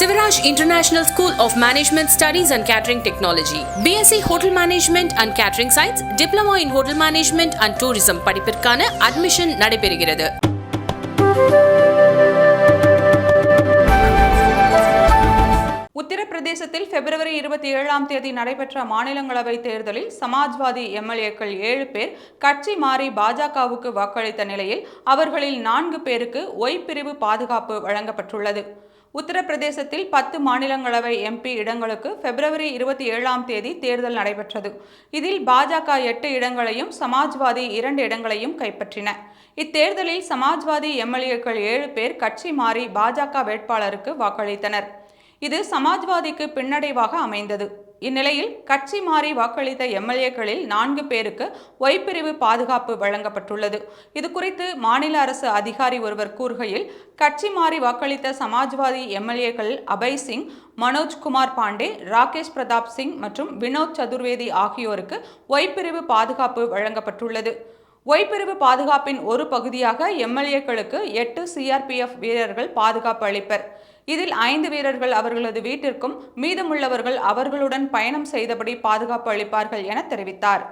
Sivaraj international school of management studies and catering technology BSc hotel management and catering science diploma in hotel management and tourism படிப்பிற்கான admission நடைபெறுகிறது பிரதேசத்தில் பிப்ரவரி இருபத்தி ஏழாம் தேதி நடைபெற்ற மாநிலங்களவை தேர்தலில் சமாஜ்வாதி எம்எல்ஏக்கள் ஏழு பேர் கட்சி மாறி பாஜகவுக்கு வாக்களித்த நிலையில் அவர்களில் நான்கு பேருக்கு ஒய் பிரிவு பாதுகாப்பு வழங்கப்பட்டுள்ளது. உத்தரப்பிரதேசத்தில் பத்து மாநிலங்களவை எம்பி இடங்களுக்கு பிப்ரவரி இருபத்தி ஏழாம் தேதி தேர்தல் நடைபெற்றது. இதில் பாஜக எட்டு இடங்களையும் சமாஜ்வாதி இரண்டு இடங்களையும் கைப்பற்றின. இத்தேர்தலில் சமாஜ்வாதி எம்எல்ஏக்கள் ஏழு பேர் கட்சி மாறி பாஜக வேட்பாளருக்கு வாக்களித்தனர். இது சமாஜ்வாதிக்கு பின்னடைவாக அமைந்தது. இந்நிலையில் கட்சி மாறி வாக்களித்த எம்எல்ஏக்களில் நான்கு பேருக்கு ஒய்பிரிவு பாதுகாப்பு வழங்கப்பட்டுள்ளது. இது குறித்து மாநில அரசு அதிகாரி ஒருவர் கூறுகையில் கட்சி மாறி வாக்களித்த சமாஜ்வாதி எம்எல்ஏக்கள் அபய் சிங் மனோஜ்குமார் பாண்டே ராகேஷ் பிரதாப் சிங் மற்றும் வினோத் சதுர்வேதி ஆகியோருக்கு ஒய்பிரிவு பாதுகாப்பு வழங்கப்பட்டுள்ளது. ஒய்பிரிவு பாதுகாப்பின் ஒரு பகுதியாக எம்எல்ஏக்களுக்கு எட்டு சிஆர்பிஎஃப் வீரர்கள் பாதுகாப்பு அளிப்பர். இதில் ஐந்து வீரர்கள் அவர்களது வீட்டிற்கும் மீதமுள்ளவர்கள் அவர்களுடன் பயணம் செய்தபடி பாதுகாப்பு அளிப்பார்கள் என தெரிவித்தார்.